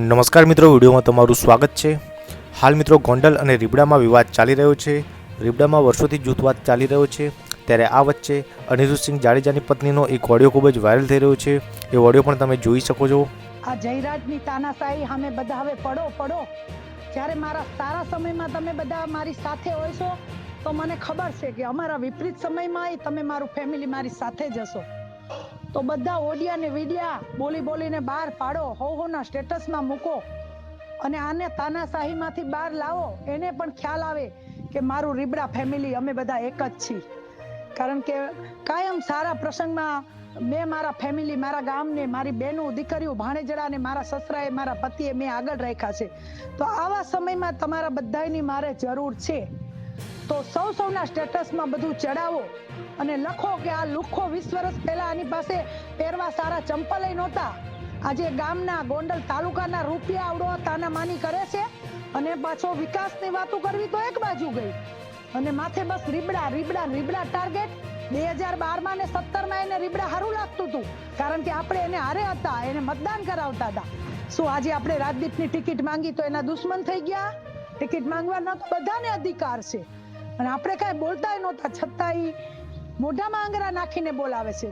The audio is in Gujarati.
નમસ્કાર મિત્રો, વિડીયોમાં તમારું સ્વાગત છે. હાલ મિત્રો, ગોંડલ અને રીબડામાં વિવાદ ચાલી રહ્યો છે. રીબડામાં વર્ષોથી જૂથવાદ ચાલી રહ્યો છે. ત્યારે આ વચ્ચે અનિરુદ્ધસિંહ જાડેજાની પત્નીનો એક ઓડિયો ખૂબ જ વાયરલ થઈ રહ્યો છે. એ ઓડિયો પણ તમે જોઈ શકો છો. આ જયરાજની તાનાશાહી સામે બધા હવે પડો પડો. જ્યારે મારા સારા સમયમાં તમે બધા મારી સાથે હોય છો, તો મને ખબર છે કે અમારા વિપરીત સમયમાં તમે મારું ફેમિલી મારી સાથે જ હશો. તો બધા ઓડિયા ને વિડિયા બોલી બોલીને બહાર પાડો હો હોના સ્ટેટસમાં મૂકો. અને આને તાનાશાહીમાંથી બહાર લાવો, એને પણ ખ્યાલ આવે કે મારું રીબડા ફેમિલી અમે બધા એક જ છીએ. કારણ કે કાયમ સારા પ્રસંગમાં મેં મારા ફેમિલી મારા ગામને, મારી બહેનો, દીકરીઓ ભાણેજડા ને મારા સસરાએ, મારા પતિએ મેં આગળ રાખ્યા છે. તો આવા સમયમાં તમારા બધાની મારે જરૂર છે. તો સૌ સૌના સ્ટેટસમાં બધું ચડાવો અને લખો કે આ લુખો વીસ વર્ષ પહેલા આની પાસે પહેરવા સારા ચંપલય નહોતા. આજે ગામના ગોંડલ તાલુકાના રૂપિયા આવડો તાના માની કરે છે અને પાછો વિકાસની વાતો કરવી તો એક બાજુ ગઈ. અને માથે બસ રીબડા રીબડા રીબડા ટાર્ગેટ. બે હજાર બારમાં ને સત્તરમાં એને રીબડા સારું લાગતું હતું, કારણ કે આપણે એને હારે હતા, એને મતદાન કરાવતા હતા. શું આજે આપણે રાજદીપની ટિકિટ માંગી તો એના દુશ્મન થઈ ગયા? ટિકિટ માંગવાનો તો બધાને અધિકાર છે. અને આપણે કાંઈ બોલતાય નહોતા, છતાંય મોઢામાં આંગળા નાખીને બોલાવે છે.